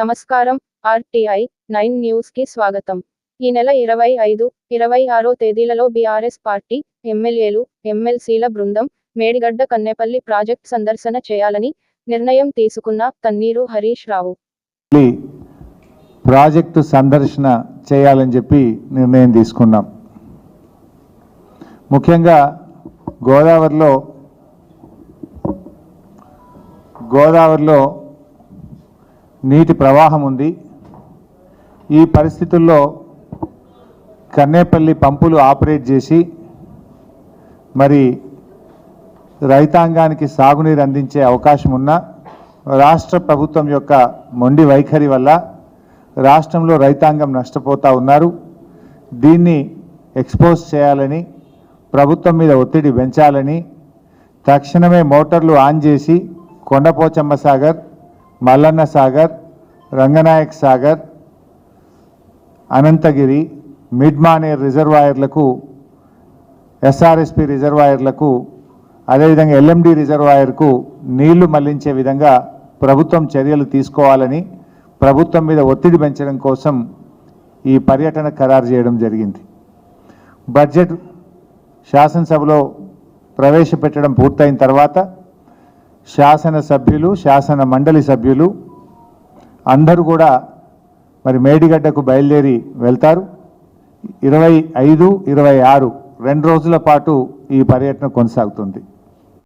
నమస్కారం RTI nine న్యూస్కి స్వాగతం. ఈ నెల ఇరవై ఐదు ఇరవై ఆరో తేదీలలో బీఆర్ఎస్ పార్టీ ఎమ్మెల్యేలు ఎమ్మెల్సీల బృందం మేడిగడ్డ కన్నెపల్లి ప్రాజెక్ట్ సందర్శన చేయాలని నిర్ణయం తీసుకున్న తన్నీరు హరీష్ రావు. ప్రాజెక్టు సందర్శన చేయాలని చెప్పి నిర్ణయం తీసుకున్నాం. ముఖ్యంగా గోదావరిలో గోదావరిలో నీటి ప్రవాహం ఉంది. ఈ పరిస్థితుల్లో కన్నేపల్లి పంపులు ఆపరేట్ చేసి మరి రైతాంగానికి సాగునీరు అందించే అవకాశం ఉన్నా రాష్ట్ర ప్రభుత్వం యొక్క మొండి వైఖరి వల్ల రాష్ట్రంలో రైతాంగం నష్టపోతూ ఉన్నారు. దీన్ని ఎక్స్పోజ్ చేయాలని ప్రభుత్వం మీద ఒత్తిడి పెంచాలని తక్షణమే మోటార్లు ఆన్ చేసి కొండపోచమ్మ సాగర్ మల్లన్న సాగర్ రంగనాయక్ సాగర్ అనంతగిరి మిడ్ మానేర్ రిజర్వాయర్లకు ఎస్ఆర్ఎస్పి రిజర్వాయర్లకు అదేవిధంగా ఎల్ఎండి రిజర్వాయర్కు నీళ్ళు మళ్ళించే విధంగా ప్రభుత్వం చర్యలు తీసుకోవాలని ప్రభుత్వం మీద ఒత్తిడి పెంచడం కోసం ఈ పర్యటన ఖరారు చేయడం జరిగింది. బడ్జెట్ శాసనసభలో ప్రవేశపెట్టడం పూర్తయిన తర్వాత శాసన సభ్యులు శాసన మండలి సభ్యులు అందరూ కూడా మరి మేడిగడ్డకు బయలుదేరి వెళ్తారు. ఇరవై ఐదు ఇరవై ఆరు రెండు రోజుల పాటు ఈ పర్యటన కొనసాగుతుంది.